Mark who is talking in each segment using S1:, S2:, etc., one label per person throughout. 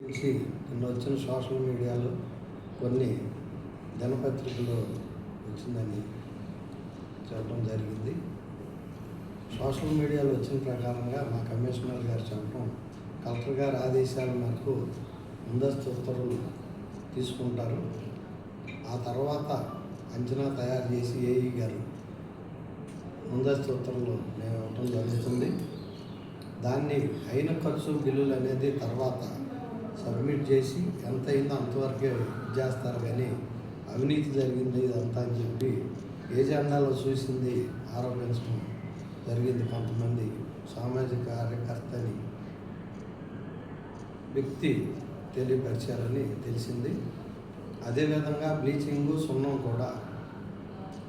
S1: నుంచి నిన్న వచ్చిన సోషల్ మీడియాలో కొన్ని దినపత్రికలు వచ్చిందని చెప్పడం జరిగింది. సోషల్ మీడియాలో వచ్చిన ప్రకారంగా మా కమిషనర్ గారు చెప్పడం కలెక్టర్ గారి ఆదేశాల మేరకు ముందస్తు ఉత్తర్వులు తీసుకుంటారు. ఆ తర్వాత అంచనా తయారు చేసి ఏఈ గారు ముందస్తు ఉత్తర్వులు మేము ఇవ్వటం జరుగుతుంది. దాన్ని అయిన ఖర్చు బిల్లులు అనేది తర్వాత సబ్మిట్ చేసి ఎంత అయిందో అంతవరకే చేస్తారు కానీ అవినీతి జరిగింది ఇదంతా అని చెప్పి ఏ చూసింది ఆరోపించడం జరిగింది కొంతమంది సామాజిక కార్యకర్తని వ్యక్తి తెలియపరిచారని తెలిసింది. అదేవిధంగా బ్లీచింగు సున్నం కూడా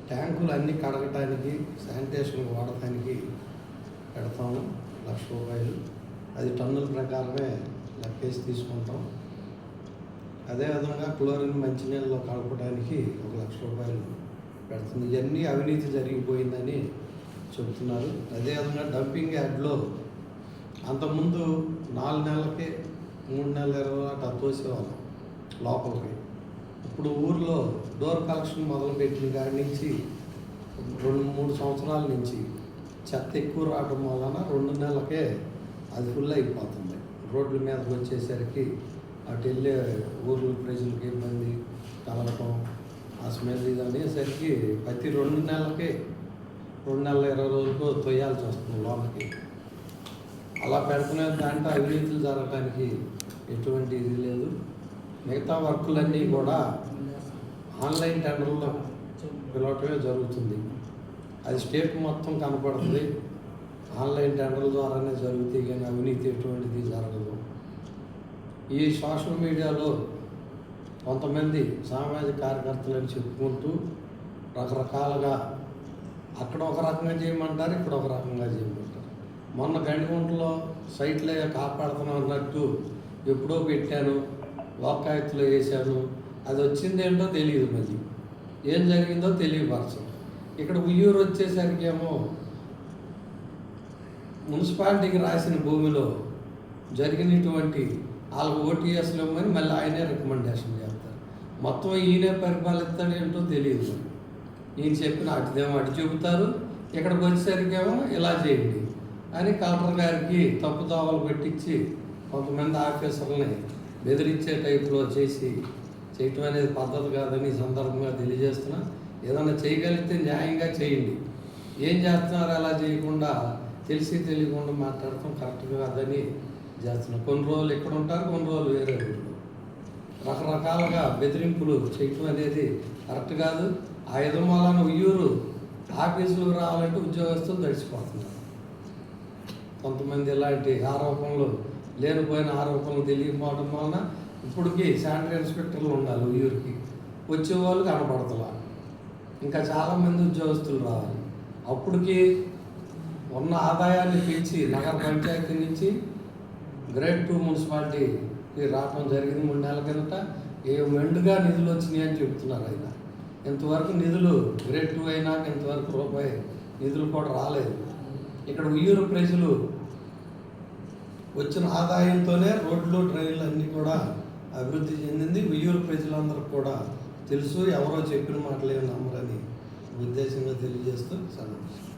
S1: ట్యాంకులు అన్నీ కడగటానికి శానిటేషన్ వాడటానికి పెడతాము లక్ష రూపాయలు. అది టన్నుల ప్రకారమే లెక్కేసి తీసుకుంటాం. అదేవిధంగా క్లోరిన్ మంచినీళ్ళలో కలపడానికి ఒక లక్ష రూపాయలు పెడుతుంది. ఇవన్నీ అవినీతి జరిగిపోయిందని చెబుతున్నారు అదేవిధంగా డంపింగ్ యార్డ్లో అంతకుముందు నాలుగు నెలలకి మూడు నెలల ఇరవై అట్లా తోసేవాళ్ళం లోపలికి. ఇప్పుడు ఊర్లో డోర్ కలెక్షన్ మొదలుపెట్టిన కాడి నుంచి రెండు మూడు సంవత్సరాల నుంచి చెత్త ఎక్కువ రావడం వలన రెండు నెలలకే అది ఫుల్ అయిపోతుంది. రోడ్ల మీదకి వచ్చేసరికి అటు వెళ్ళే ఊర్ల ప్రజలకి ఇబ్బంది కలగటం ఆ స్మెల్ ఇది అనేసరికి ప్రతి రెండు నెలలకే రెండు నెలల ఇరవై రోజులకు తొయ్యాల్సి వస్తుంది లోపలికి. అలా పెడుతున్న దాంట్లో అవినీతులు జరగటానికి ఎటువంటి ఇది లేదు. మిగతా వర్కులన్నీ కూడా ఆన్లైన్ టెండర్లో పిలవటమే జరుగుతుంది. అది స్టేట్ మొత్తం కనపడుతుంది. ఆన్లైన్ టెండర్ల ద్వారానే జరుగుతాయి కానీ అవినీతి ఎటువంటిది జరగదు. ఈ సోషల్ మీడియాలో కొంతమంది సామాజిక కార్యకర్తలని చెప్పుకుంటూ రకరకాలుగా అక్కడ ఒక రకంగా చేయమంటారు ఇక్కడ ఒక రకంగా చేయమంటారు. మొన్న గండిగుంటలో సైట్లే కాపాడుతున్నాం అన్నట్టు ఎప్పుడో పెట్టాను లోకాయుత్తులో వేశాను. అది వచ్చింది ఏంటో తెలియదు మళ్ళీ. ఏం జరిగిందో తెలియపరచం ఇక్కడ ఉయ్యూరు వచ్చేసరికి ఏమో మున్సిపాలిటీకి రాసిన భూమిలో జరిగినటువంటి వాళ్ళు ఓటీఎస్లు ఇవ్వమని మళ్ళీ ఆయనే రికమెండేషన్ చేస్తారు. మొత్తం ఈయనే పరిపాలిస్తాడు ఏంటో తెలియదు. ఈయన చెప్పిన అటుదేమో అటు చెబుతారు ఇక్కడికి వచ్చేసరికేమో ఇలా చేయండి అని కలెక్టర్ గారికి తప్పు దోవలు పెట్టించి కొంతమంది ఆఫీసర్లని బెదిరించే టైప్లో చేసి చేయటం అనేది పద్ధతి కాదని సందర్భంగా తెలియజేస్తున్నా. ఏదైనా చేయగలిగితే న్యాయంగా చేయండి. ఏం చేస్తున్నారు అలా చేయకుండా తెలిసి తెలియకుండా మాట్లాడటం కరెక్ట్గా కాదని చేస్తున్నాం. కొన్ని రోజులు ఇక్కడ ఉంటారు కొన్ని రోజులు వేరే ఊళ్ళో రకరకాలుగా బెదిరింపులు చేయటం అనేది కరెక్ట్ కాదు. ఆ ఎదుమాలను ఉయ్యూరు ఆఫీసులకు రావాలంటే ఉద్యోగస్తులు తడిచిపోతున్నారు కొంతమంది ఇలాంటి ఆరోపణలు లేనిపోయిన ఆరోపణలు తెలియకపోవడం వలన ఇప్పటికీ శానిటరీ ఇన్స్పెక్టర్లు ఉండాలి ఉయ్యూరికి. వచ్చేవాళ్ళు కనపడతలా ఇంకా చాలామంది ఉద్యోగస్తులు రావాలి. అప్పటికి ఉన్న ఆదాయాన్ని పెంచి నగర పంచాయతీ నుంచి గ్రేడ్ టూ మున్సిపాలిటీకి రావడం జరిగింది మూడు నెలల కిందట. ఏ మెండుగా నిధులు వచ్చినాయి అని చెప్తున్నారు ఆయన. ఇంతవరకు నిధులు గ్రేడ్ టూ అయినాక ఇంతవరకు రూపాయి నిధులు కూడా రాలేదు. ఇక్కడ ఉయ్యూరు ప్రజలు వచ్చిన ఆదాయంతోనే రోడ్లు ట్రైన్లు అన్నీ కూడా అభివృద్ధి చెందింది. ఉయ్యూరు ప్రజలందరికీ కూడా తెలుసు ఎవరో చెప్పిన మాటలు ఏమి నమ్మరని ఉద్దేశంగా తెలియజేస్తూ సన్నిహితం